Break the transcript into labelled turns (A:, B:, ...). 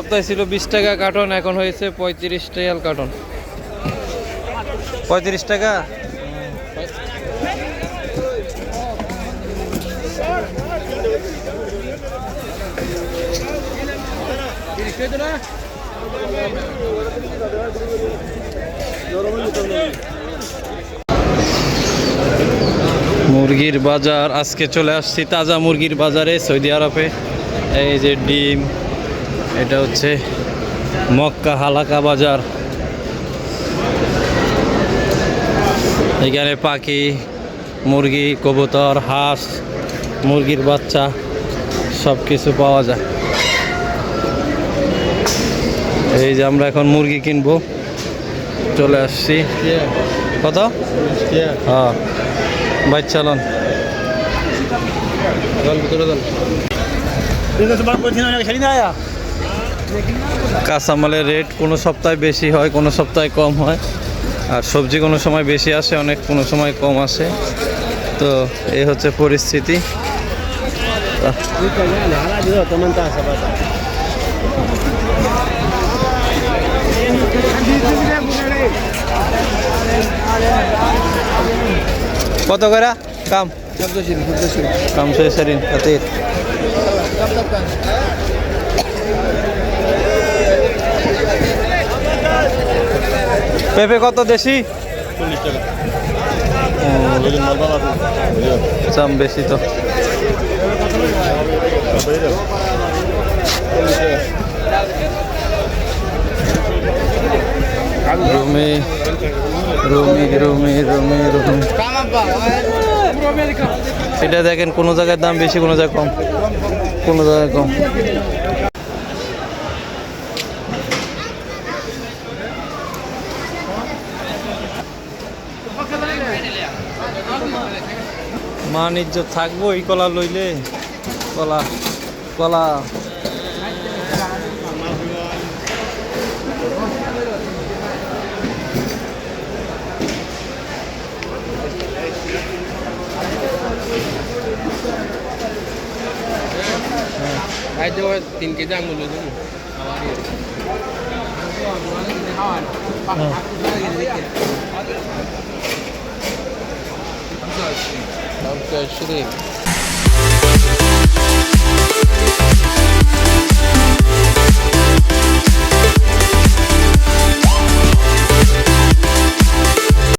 A: সপ্তাহে ছিল বিশ টাকা কার্টন এখন হয়েছে পঁয়ত্রিশ টাকাল কার্টন। পঁয়ত্রিশ টাকা? মুরগির বাজার আজকে চলে আসছি তাজা মুরগির বাজারে সৌদি আরবে। এই যে ডিম এটা হচ্ছে মক্কা হালাকা বাজার। এখানে পাখি মুরগি কবুতর হাঁস মুরগির বাচ্চা সব কিছু পাওয়া যায়। এই যে আমরা এখন মুরগি কিনবো। চলে আসছি। কত? হ্যাঁ। বাইক চালান। কাঁচামালের রেট কোনো সপ্তাহে বেশি হয়, কোনো সপ্তাহে কম হয়। আর সবজি কোনো সময় বেশি আসে, অনেক কোনো সময় কম আসে। তো এই হচ্ছে পরিস্থিতি। কত করে? কাম? কাম সরিন খাতির পেঁপে কত দেশি? দাম বেশি তো। রুমি রুমি রুমি রুমি রুমি। এটা দেখেন, কোনো জায়গায় দাম বেশি, কোনো জায়গায় কম। কোনো জায়গায় কম। মান ইজ্জত থাকব এই কলা লইলে। কলা কলা।
B: তিন কেজি আঙুল দেবো আবার